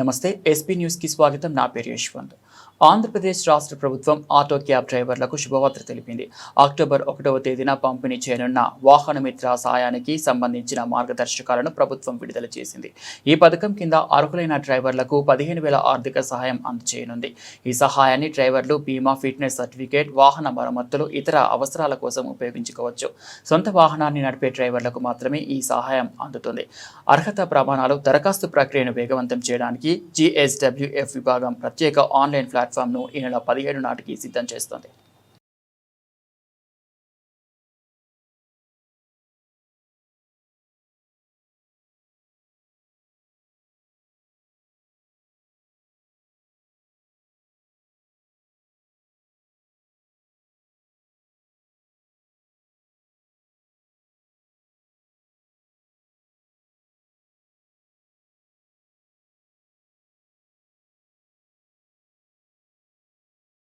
నమస్తే ఎస్పీ న్యూస్కి స్వాగతం. నా పేరు యశ్వంత్. ఆంధ్రప్రదేశ్ రాష్ట్ర ప్రభుత్వం ఆటో క్యాబ్ డ్రైవర్లకు శుభవార్త తెలిపింది. అక్టోబర్ ఒకటవ తేదీన పంపిణీ చేయనున్న వాహన మిత్ర సాయానికి సంబంధించిన మార్గదర్శకాలను ప్రభుత్వం విడుదల చేసింది. ఈ పథకం కింద అర్హులైన డ్రైవర్లకు పదిహేను వేల ఆర్థిక సహాయం అందజేయనుంది ఈ సహాయాన్ని డ్రైవర్లు బీమా ఫిట్నెస్ సర్టిఫికేట్ వాహన మరమ్మతులు ఇతర అవసరాల కోసం ఉపయోగించుకోవచ్చు. సొంత వాహనాన్ని నడిపే డ్రైవర్లకు మాత్రమే ఈ సహాయం అందుతుంది. అర్హత ప్రమాణాలు దరఖాస్తు ప్రక్రియను వేగవంతం చేయడానికి జిఎస్డబ్ల్యూఎఫ్ విభాగం ప్రత్యేక ఆన్లైన్ ప్లాట్ఫామ్ను ఈ నెల పదిహేడు నాటికి సిద్ధం చేస్తోంది.